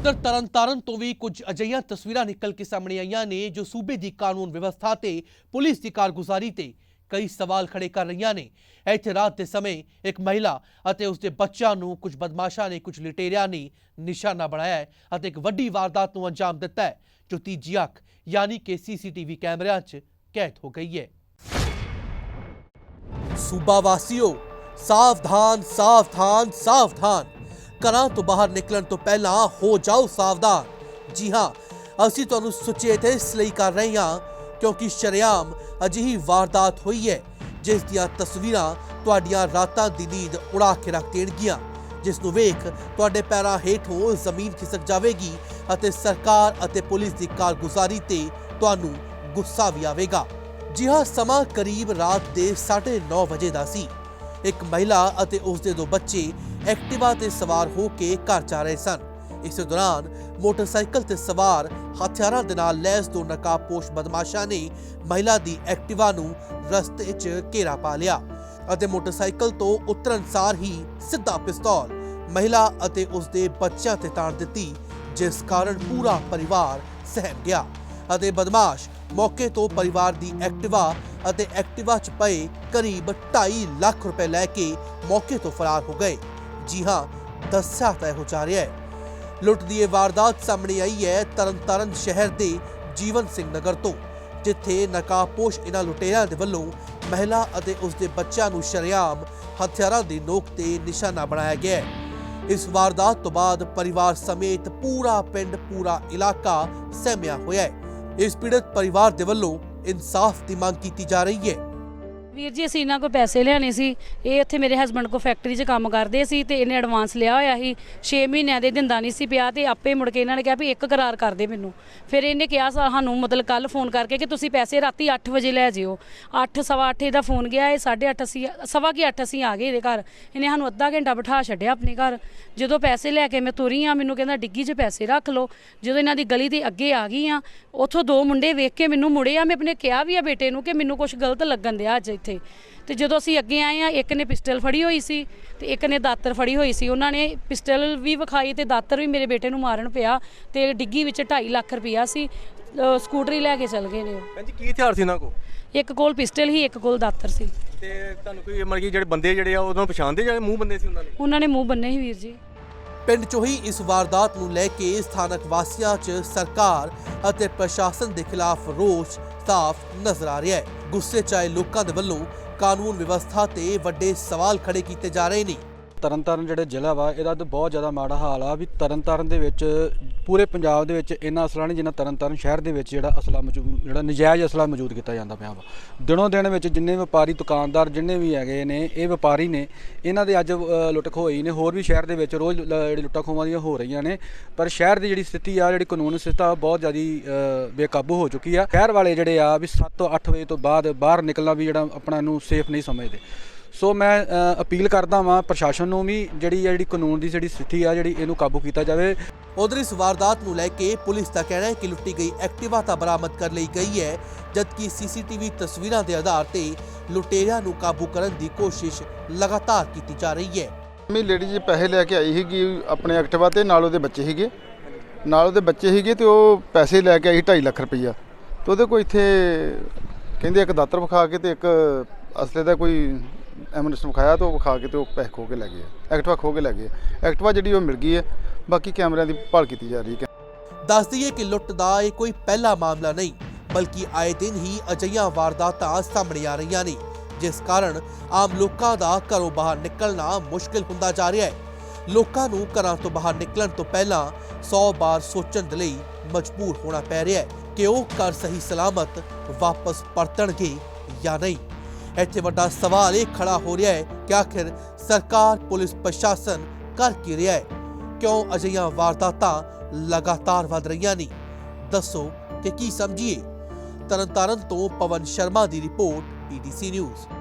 ਉਧਰ ਤਰਨਤਾਰਨ ਤੋਂ ਵੀ ਕੁਝ ਅਜਿਹੀਆਂ ਤਸਵੀਰਾਂ ਨਿਕਲ ਕੇ ਸਾਹਮਣੇ ਆਈਆਂ ਨੇ ਜੋ ਸੂਬੇ ਦੀ ਕਾਨੂੰਨ ਵਿਵਸਥਾ ਤੇ ਪੁਲਿਸ ਦੀ ਕਾਰਗੁਜ਼ਾਰੀ ਤੇ ਕਈ ਸਵਾਲ ਖੜੇ ਕਰ ਰਹੀਆਂ ਨੇ। ਇੱਥੇ ਰਾਤ ਦੇ ਸਮੇਂ ਇੱਕ ਮਹਿਲਾ ਅਤੇ ਉਸਦੇ ਬੱਚਿਆਂ ਨੂੰ ਕੁਝ ਬਦਮਾਸ਼ਾਂ ਨੇ ਕੁਝ ਲੁਟੇਰਿਆਂ ਨੇ ਨਿਸ਼ਾਨਾ ਬਣਾਇਆ ਅਤੇ ਇੱਕ ਵੱਡੀ ਵਾਰਦਾਤ ਨੂੰ ਅੰਜਾਮ ਦਿੱਤਾ ਹੈ, ਜੋ ਤੀਜੀ ਅੱਖ, ਯਾਨੀ ਕਿ ਸੀਸੀਟੀਵੀ ਕੈਮਰਿਆਂ 'ਚ ਕੈਦ ਹੋ ਗਈ ਹੈ। ਸੂਬਾ ਵਾਸੀਓ, ਸਾਵਧਾਨ ਸਾਵਧਾਨ ਸਾਵਧਾਨ। ਘਰਾਂ ਤੋਂ ਬਾਹਰ ਨਿਕਲਣ ਤੋਂ ਪਹਿਲਾਂ ਹੋ ਜਾਓ ਸਾਵਧਾਨ। ਜੀ ਹਾਂ, ਅਸੀਂ ਤੁਹਾਨੂੰ ਸੁਚੇਤ ਇਸ ਲਈ ਕਰ ਰਹੇ ਹਾਂ ਕਿਉਂਕਿ ਸ਼ਰੇਆਮ ਅਜਿਹੀ ਵਾਰਦਾਤ ਹੋਈ ਹੈ, ਜਿਸ ਦੀਆਂ ਤਸਵੀਰਾਂ ਤੁਹਾਡੀਆਂ ਰਾਤਾਂ ਦੀ ਨੀਂਦ ਉਡਾ ਕੇ ਰੱਖ ਦੇਣਗੀਆਂ, ਜਿਸ ਨੂੰ ਵੇਖ ਤੁਹਾਡੇ ਪੈਰਾਂ ਹੇਠੋਂ ਜ਼ਮੀਨ ਖਿਸਕ ਜਾਵੇਗੀ ਅਤੇ ਸਰਕਾਰ ਅਤੇ ਪੁਲਿਸ ਦੀ ਕਾਰਗੁਜ਼ਾਰੀ ਤੇ ਤੁਹਾਨੂੰ ਗੁੱਸਾ ਵੀ ਆਵੇਗਾ। ਜੀ ਹਾਂ, ਸਮਾਂ ਕਰੀਬ ਰਾਤ ਦੇ 9:30 ਵਜੇ ਦਾ ਸੀ। ਇੱਕ ਮਹਿਲਾ ਅਤੇ ਉਸ ਦੇ ਦੋ ਬੱਚੇ ਐਕਟਿਵਾ ਤੇ ਸਵਾਰ ਹੋ ਕੇ ਘਰ ਜਾ ਰਹੇ ਸਨ। ਇਸ ਦੌਰਾਨ ਮੋਟਰਸਾਈਕਲ ਤੇ ਸਵਾਰ ਹਥਿਆਰਾਂ ਦੇ ਨਾਲ ਲੈਸ ਤੋਂ ਨਕਾਬਪੋਸ਼ ਬਦਮਾਸ਼ਾਂ ਨੇ ਮਹਿਲਾ ਦੀ ਐਕਟਿਵਾ ਨੂੰ ਰਸਤੇ 'ਚ ਘੇਰਾ ਪਾ ਲਿਆ ਅਤੇ ਮੋਟਰਸਾਈਕਲ ਤੋਂ ਉਤਰਨ ਸਾਰ ਹੀ ਸਿੱਧਾ ਪਿਸਤੌਲ ਮਹਿਲਾ ਅਤੇ ਉਸ ਦੇ ਬੱਚਿਆਂ ਤੇ ਤਾਣ ਦਿੱਤੀ, ਜਿਸ ਕਾਰਨ ਪੂਰਾ ਪਰਿਵਾਰ ਸਹਿਮ ਗਿਆ ਅਤੇ ਬਦਮਾਸ਼ ਮੌਕੇ ਤੋਂ ਪਰਿਵਾਰ ਦੀ ਐਕਟਿਵਾ ਅਤੇ ਐਕਟਿਵਾ 'ਚ ਪਏ ਕਰੀਬ 2.5 ਲੱਖ ਰੁਪਏ ਲੈ ਕੇ ਮੌਕੇ ਤੋਂ ਫਰਾਰ ਹੋ ਗਏ। ਜੀ ਹਾਂ, ਦੱਸਿਆ ਤਾਂ ਇਹੋ ਜਾ ਰਿਹਾ ਹੈ। ਲੁੱਟ ਦੀ ਇਹ ਵਾਰਦਾਤ ਸਾਹਮਣੇ ਆਈ ਹੈ ਤਰਨਤਾਰਨ ਸ਼ਹਿਰ ਦੇ ਜੀਵਨ ਸਿੰਘ ਨਗਰ ਤੋਂ, ਜਿੱਥੇ ਨਕਾਬਪੋਸ਼ ਇਹਨਾਂ ਲੁਟੇਰਿਆਂ ਦੇ ਵੱਲੋਂ ਮਹਿਲਾ ਅਤੇ ਉਸ ਦੇ ਬੱਚਿਆਂ ਨੂੰ ਸ਼ਰੇਆਮ ਹਥਿਆਰਾਂ ਦੀ ਨੋਕ ਤੇ ਨਿਸ਼ਾਨਾ ਬਣਾਇਆ ਗਿਆ ਹੈ। ਇਸ ਵਾਰਦਾਤ ਤੋਂ ਬਾਅਦ ਪਰਿਵਾਰ ਸਮੇਤ ਪੂਰਾ ਪਿੰਡ, ਪੂਰਾ ਇਲਾਕਾ ਸਹਿਮਿਆ ਹੋਇਆ ਹੈ। ਇਸ ਪੀੜਤ ਪਰਿਵਾਰ ਦੇ ਵੱਲੋਂ ਇਨਸਾਫ ਦੀ ਮੰਗ ਕੀਤੀ ਜਾ ਰਹੀ ਹੈ। ਵੀਰ ਜੀ, ਅਸੀਂ ਇਹਨਾਂ ਕੋਲ ਪੈਸੇ ਲਿਆਣੇ ਸੀ। ਇਹ ਇੱਥੇ ਮੇਰੇ ਹਸਬੰਡ ਕੋ ਫੈਕਟਰੀ 'ਚ ਕੰਮ ਕਰਦੇ ਸੀ ਤੇ ਇਹਨੇ ਐਡਵਾਂਸ ਲਿਆ ਹੋਇਆ ਸੀ। 6 ਮਹੀਨਿਆਂ ਦੇ ਦਿੰਦਾ ਨਹੀਂ ਸੀ ਪਿਆ ਤੇ ਆਪੇ ਮੁੜ ਕੇ ਇਹਨਾਂ ਨੇ ਕਿਹਾ ਵੀ ਇੱਕ ਕਰਾਰ ਕਰ ਦੇ ਮੈਨੂੰ। ਫਿਰ ਇਹਨੇ ਕਿਹਾ ਸਾਨੂੰ ਮਤਲਬ ਕੱਲ ਫੋਨ ਕਰਕੇ ਕਿ ਤੁਸੀਂ ਪੈਸੇ ਰਾਤੀ 8 ਵਜੇ ਲੈ ਜਿਓ। 8 ਸਵਾ 8 ਇਹਦਾ ਫੋਨ ਗਿਆ, ਇਹ 8:30 ਅਸੀਂ ਸਵਾ ਕੀ 8 ਅਸੀਂ ਆ ਗਏ ਇਹਦੇ ਘਰ। ਇਹਨੇ ਸਾਨੂੰ ਅੱਧਾ ਘੰਟਾ ਬਿਠਾ ਛੱਡਿਆ ਆਪਣੇ ਘਰ। ਜਦੋਂ ਪੈਸੇ ਲੈ ਕੇ ਮੈਂ ਤੁਰੀ ਆ, ਮੈਨੂੰ ਕਹਿੰਦਾ, ਡਿੱਗੀ 'ਚ ਪੈਸੇ ਰੱਖ ਲਓ। ਜਦੋਂ ਇਹਨਾਂ ਦੀ ਗਲੀ ਦੇ ਅੱਗੇ ਆ ਗਈ ਆ, ਉੱਥੋਂ ਦੋ ਮੁੰਡੇ ਵੇਖ ਕੇ ਮੈਨੂੰ ਮੁੜੇ ਆ। ਮੈਂ ਆਪਣੇ ਕਿਹਾ ਵੀ ਆ ਬੇਟੇ ਨੂੰ ਕਿ ਮੈਨੂੰ ਕੁਝ ਗਲਤ ਲੱਗਣ ਦਿਆ ਅੱਜ। ਇੱਥੇ। ਤੇ ਜਦੋਂ ਅਸੀਂ ਅੱਗੇ ਆਏ ਆ ਇੱਕ ਨੇ ਪਿਸਟਲ ਫੜੀ ਹੋਈ ਸੀ ਤੇ ਇੱਕ ਨੇ ਦਾਤਰ ਫੜੀ ਹੋਈ ਸੀ। ਉਹਨਾਂ ਨੇ ਪਿਸਟਲ ਵੀ ਵਿਖਾਈ ਤੇ ਦਾਤਰ ਵੀ ਮੇਰੇ ਬੇਟੇ ਨੂੰ ਮਾਰਨ ਪਿਆ ਤੇ ਡਿੱਗੀ ਵਿੱਚ 2.5 ਲੱਖ ਰੁਪਇਆ ਸੀ। ਅ, ਸਕੂਟਰੀ ਲੈ ਕੇ ਚਲ ਗਏ ਨੇ ਉਹ। ਭੈਣ ਜੀ ਕੀ ਹਥਿਆਰ ਸੀ ਇਹਨਾਂ ਕੋ ਇੱਕ ਕੋਲ ਪਿਸਟਲ ਹੀ ਇੱਕ ਕੋਲ ਦਾਤਰ ਸੀ। ਤੇ ਤੁਹਾਨੂੰ ਕੋਈ ਮਤਲਬ ਕਿ ਜਿਹੜੇ ਬੰਦੇ ਜਿਹੜੇ ਆ ਉਹਨਾਂ ਨੂੰ ਪਛਾਣਦੇ ਜਾਂ ਮੂੰਹ ਬੰਦੇ ਸੀ ਉਹਨਾਂ ਦੇ? ਉਹਨਾਂ ਨੇ ਮੂੰਹ ਬੰਨੇ ਸੀ ਵੀਰ ਜੀ। ਪਿੰਡ 'ਚੋਂ ਹੀ ਇਸ ਵਾਰਦਾਤ ਨੂੰ ਲੈ ਕੇ ਸਥਾਨਕ ਵਾਸੀਆਂ 'ਚ ਸਰਕਾਰ ਅਤੇ ਪ੍ਰਸ਼ਾਸਨ ਦੇ ਖਿਲਾਫ ਰੋਸ ਸਾਫ਼ ਨਜ਼ਰ ਆ ਰਿਹਾ ਹੈ। ਗੁੱਸੇ 'ਚ ਆਏ ਲੋਕਾਂ ਦੇ ਵੱਲੋਂ ਕਾਨੂੰਨ ਵਿਵਸਥਾ ਤੇ ਵੱਡੇ ਸਵਾਲ ਖੜੇ ਕੀਤੇ ਜਾ ਰਹੇ ਨੇ। ਤਰਨਤਾਰਨ ਜਿਹੜੇ ਜ਼ਿਲ੍ਹਾ ਵਾ, ਇਹਦਾ ਤਾਂ ਬਹੁਤ ਜ਼ਿਆਦਾ ਮਾੜਾ ਹਾਲ ਆ ਵੀ ਤਰਨਤਾਰਨ ਦੇ ਵਿੱਚ, ਪੂਰੇ ਪੰਜਾਬ ਦੇ ਵਿੱਚ ਇੰਨਾ ਅਸਲਾ ਨਹੀਂ ਜਿੰਨਾ ਤਰਨਤਾਰਨ ਸ਼ਹਿਰ ਦੇ ਵਿੱਚ ਜਿਹੜਾ ਅਸਲਾ ਮੌਜੂਦ ਜਿਹੜਾ ਨਜਾਇਜ਼ ਅਸਲਾ ਮੌਜੂਦ ਕੀਤਾ ਜਾਂਦਾ ਪਿਆ ਵਾ। ਦਿਨੋਂ ਦਿਨ ਵਿੱਚ ਜਿੰਨੇ ਵਪਾਰੀ ਦੁਕਾਨਦਾਰ ਜਿੰਨੇ ਵੀ ਹੈਗੇ ਨੇ, ਇਹ ਵਪਾਰੀ ਨੇ, ਇਹਨਾਂ ਦੇ ਅੱਜ ਲੁੱਟ ਖੋਹ ਨੇ, ਹੋਰ ਵੀ ਸ਼ਹਿਰ ਦੇ ਵਿੱਚ ਰੋਜ਼ ਲ- ਜਿਹੜੀ ਲੁੱਟਾਂ ਖੋਹਾਂ ਦੀਆਂ ਹੋ ਰਹੀਆਂ ਨੇ, ਪਰ ਸ਼ਹਿਰ ਦੀ ਜਿਹੜੀ ਸਥਿਤੀ ਆ, ਜਿਹੜੀ ਕਾਨੂੰਨ ਸਿਸਟਮ ਬਹੁਤ ਜ਼ਿਆਦਾ ਬੇਕਾਬੂ ਹੋ ਚੁੱਕੀ ਆ। ਸ਼ਹਿਰ ਵਾਲੇ ਜਿਹੜੇ ਆ ਵੀ 7 ਤੋਂ 8 ਵਜੇ ਤੋਂ ਬਾਅਦ ਬਾਹਰ ਨਿਕਲਣਾ ਵੀ ਜਿਹੜਾ ਆਪਣਾ ਇਹਨੂੰ ਸੇਫ ਨਹੀਂ ਸਮਝਦੇ। ਸੋ ਮੈਂ ਅਪੀਲ ਕਰਦਾ ਵਾਂ ਪ੍ਰਸ਼ਾਸਨ ਨੂੰ ਵੀ ਜਿਹੜੀ ਆ ਜਿਹੜੀ ਕਾਨੂੰਨ ਦੀ ਜਿਹੜੀ ਸਥਿਤੀ ਆ ਜਿਹੜੀ ਇਹਨੂੰ ਕਾਬੂ ਕੀਤਾ ਜਾਵੇ। ਉਧਰ ਇਸ ਵਾਰਦਾਤ ਨੂੰ ਲੈ ਕੇ ਪੁਲਿਸ ਦਾ ਕਹਿਣਾ ਹੈ ਕਿ ਲੁੱਟੀ ਗਈ ਐਕਟਿਵਾ ਤਾਂ ਬਰਾਮਦ ਕਰ ਲਈ ਗਈ ਹੈ ਜਦਕਿ ਸੀਸੀਟੀਵੀ ਤਸਵੀਰਾਂ ਦੇ ਆਧਾਰ ਤੇ ਲੁਟੇਰਿਆਂ ਨੂੰ ਕਾਬੂ ਕਰਨ ਦੀ ਕੋਸ਼ਿਸ਼ ਲਗਾਤਾਰ ਕੀਤੀ ਜਾ ਰਹੀ ਹੈ। ਮੀ ਲੇਡੀ ਜੀ ਪੈਸੇ ਲੈ ਕੇ ਆਈ ਸੀਗੀ ਆਪਣੇ ਐਕਟਿਵਾ ਤੇ ਨਾਲ ਉਹਦੇ ਬੱਚੇ ਸੀਗੇ। ਨਾਲ ਉਹਦੇ ਬੱਚੇ ਸੀਗੇ ਤੇ ਉਹ ਪੈਸੇ ਲੈ ਕੇ ਆਈ 2.5 ਲੱਖ ਰੁਪਈਆ। ਤੇ ਉਹਦੇ ਕੋਲ ਇੱਥੇ ਕਹਿੰਦੇ ਇੱਕ ਦਾਤਰ ਵਿਖਾ ਕੇ ਤੇ ਇੱਕ ਅਸਲੇ ਦਾ ਕੋਈ ਐਮਨਿਸਟ ਵਿਖਾਇਆ ਤੇ ਉਹ ਵਿਖਾ ਕੇ ਤੇ ਉਹ ਪੈਸੇ ਖੋ ਕੇ ਲੈ ਗਏ ਐਕਟਿਵਾ ਖੋ ਕੇ ਲੈ ਗਏ ਐਕਟਿਵਾ ਜਿਹੜੀ ਉਹ ਮਿਲ ਗਈ ਹੈ ਬਾਕੀ ਕੈਮਰਿਆਂ ਦੀ ਭਾਲ ਕੀਤੀ ਜਾ ਰਹੀ ਹੈ। ਦੱਸ ਦਈਏ ਕਿ ਲੁੱਟ ਦਾ ਇਹ ਕੋਈ ਪਹਿਲਾ ਮਾਮਲਾ ਨਹੀਂ, ਬਲਕਿ ਆਏ ਦਿਨ ਹੀ ਅਜਿਹੀਆਂ ਵਾਰਦਾਤਾਂ ਸਾਹਮਣੇ ਆ ਰਹੀਆਂ ਨੇ, ਜਿਸ ਕਾਰਨ ਆਮ ਲੋਕਾਂ ਦਾ ਘਰੋਂ ਬਾਹਰ ਨਿਕਲਣਾ ਮੁਸ਼ਕਿਲ ਹੁੰਦਾ ਜਾ ਰਿਹਾ ਹੈ। ਲੋਕਾਂ ਨੂੰ ਘਰਾਂ ਤੋਂ ਬਾਹਰ ਨਿਕਲਣ ਤੋਂ ਪਹਿਲਾਂ 100 ਵਾਰ ਸੋਚਣ ਦੇ ਲਈ ਮਜਬੂਰ ਹੋਣਾ ਪੈ ਰਿਹਾ ਹੈ ਕਿ ਉਹ ਘਰ ਸਹੀ ਸਲਾਮਤ ਵਾਪਸ ਪਰਤਣਗੇ ਜਾਂ ਨਹੀਂ। ਇੱਥੇ ਵੱਡਾ ਸਵਾਲ ਇਹ ਖੜਾ ਹੋ ਰਿਹਾ ਹੈ ਕਿ ਆਖਿਰ ਸਰਕਾਰ, ਪੁਲਿਸ, ਪ੍ਰਸ਼ਾਸਨ ਕਰ ਕੀ ਰਿਹਾ ਹੈ? ਕਿਉਂ ਅਜਿਹੀਆਂ ਵਾਰਦਾਤਾਂ ਲਗਾਤਾਰ ਵਧ ਰਹੀਆਂ ਨੇ? ਦੱਸੋ ਕਿ ਕੀ ਸਮਝੀਏ? ਤਰਨਤਾਰਨ ਤੋਂ ਪਵਨ ਸ਼ਰਮਾ ਦੀ ਰਿਪੋਰਟ ਪੀਟੀਸੀ ਨਿਊਜ਼।